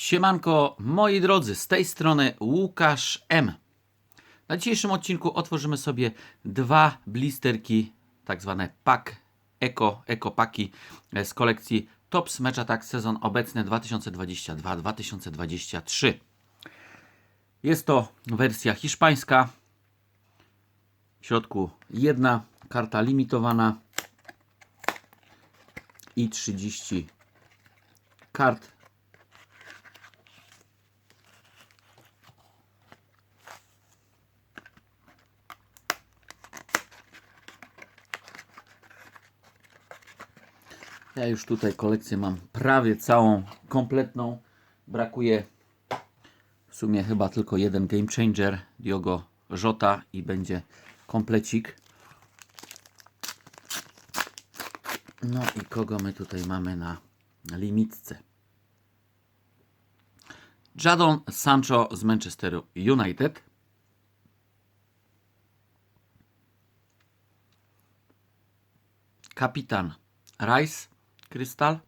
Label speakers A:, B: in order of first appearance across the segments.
A: Siemanko, moi drodzy, z tej strony Łukasz M. Na dzisiejszym odcinku otworzymy sobie dwa blisterki, tak zwane pack, eko, eko paki e, z kolekcji Tops Match Attack sezon obecny 2022-2023. Jest to wersja hiszpańska. W środku jedna karta limitowana i 30 kart Ja już tutaj kolekcję mam prawie całą, kompletną. Brakuje w sumie chyba tylko jeden Game Changer Diogo Jota i będzie komplecik. No i kogo my tutaj mamy na limitce? Jadon Sancho z Manchesteru United. Kapitan Rice Krystal.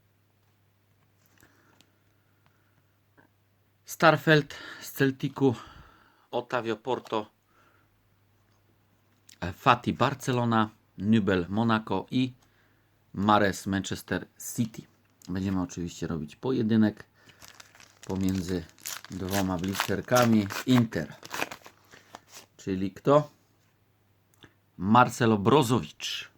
A: Starfelt z Celticu, Otavio Porto, e, Fati Barcelona, Nubel Monaco i Mares Manchester City. Będziemy oczywiście robić pojedynek pomiędzy dwoma blisterkami. Inter, czyli kto? Marcelo Brozovic.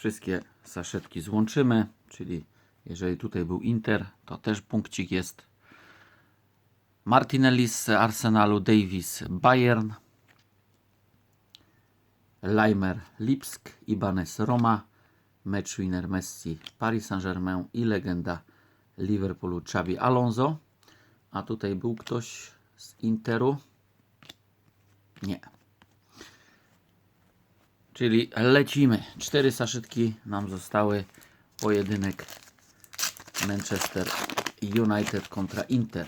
A: Wszystkie saszetki złączymy, czyli jeżeli tutaj był Inter, to też punkcik jest. Martinelli z Arsenalu, Davis Bayern, Leimer Lipsk, Ibanez Roma, matchwinner Messi Paris Saint-Germain i legenda Liverpoolu Xabi Alonso. A tutaj był ktoś z Interu? Nie. Czyli lecimy. Cztery saszetki nam zostały. Pojedynek Manchester United kontra Inter.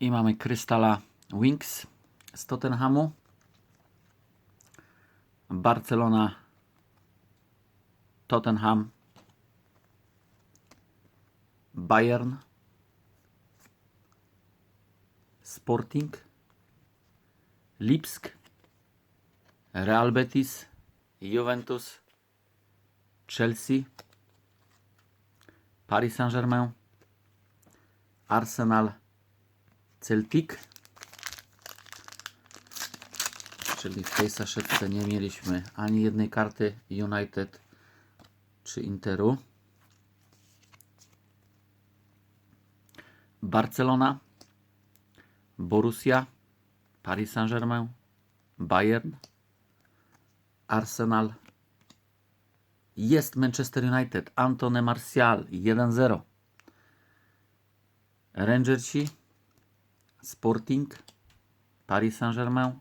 A: I mamy Krystala Wings z Tottenhamu. Barcelona Tottenham Bayern Sporting Lipsk, Real Betis, Juventus, Chelsea, Paris Saint-Germain, Arsenal, Celtic. Czyli w tej saszetce nie mieliśmy ani jednej karty United czy Interu. Barcelona, Borussia, Paris Saint-Germain, Bayern, Arsenal. Jest Manchester United, Antony Martial 1-0. Rangersi, Sporting, Paris Saint-Germain,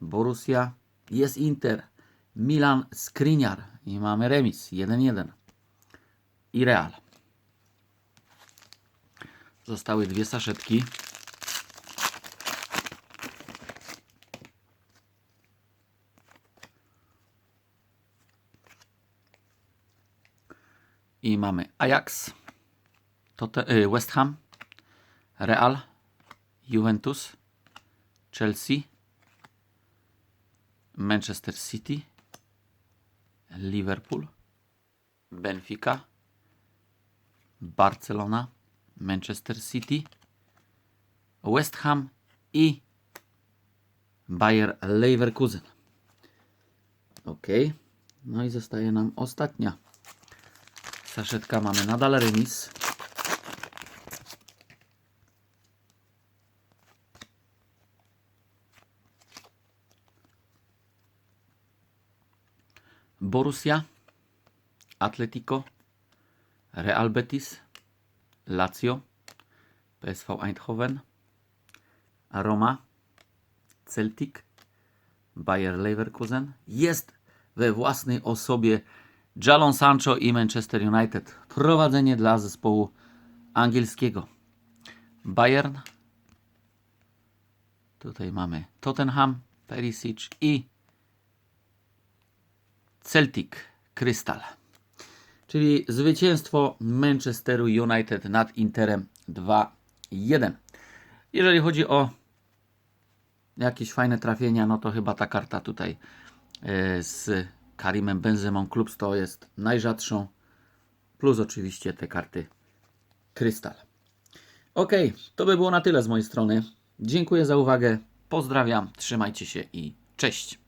A: Borussia. Jest Inter, Milan Skriniar i mamy remis 1-1. I Real. Zostały dwie saszetki. I mamy Ajax, y, West Ham, Real, Juventus, Chelsea, Manchester City, Liverpool, Benfica, Barcelona, Manchester City, West Ham i Bayer Leverkusen. Ok. No i zostaje nam ostatnia Saszetka mamy nadal remis. Borussia, Atletico, Real Betis, Lazio, PSV Eindhoven, Roma, Celtic, Bayer Leverkusen. Jest we własnej osobie Jadon Sancho i Manchester United. Prowadzenie dla zespołu angielskiego. Bayern. Tutaj mamy Tottenham, Perisic i Celtic Crystal. Czyli zwycięstwo Manchesteru United nad Interem 2-1. Jeżeli chodzi o jakieś fajne trafienia, no to chyba ta karta tutaj e, z Karimem Benzemą Klubs to jest najrzadszą. Plus oczywiście te karty Krystal. Ok, to by było na tyle z mojej strony. Dziękuję za uwagę. Pozdrawiam, trzymajcie się i cześć.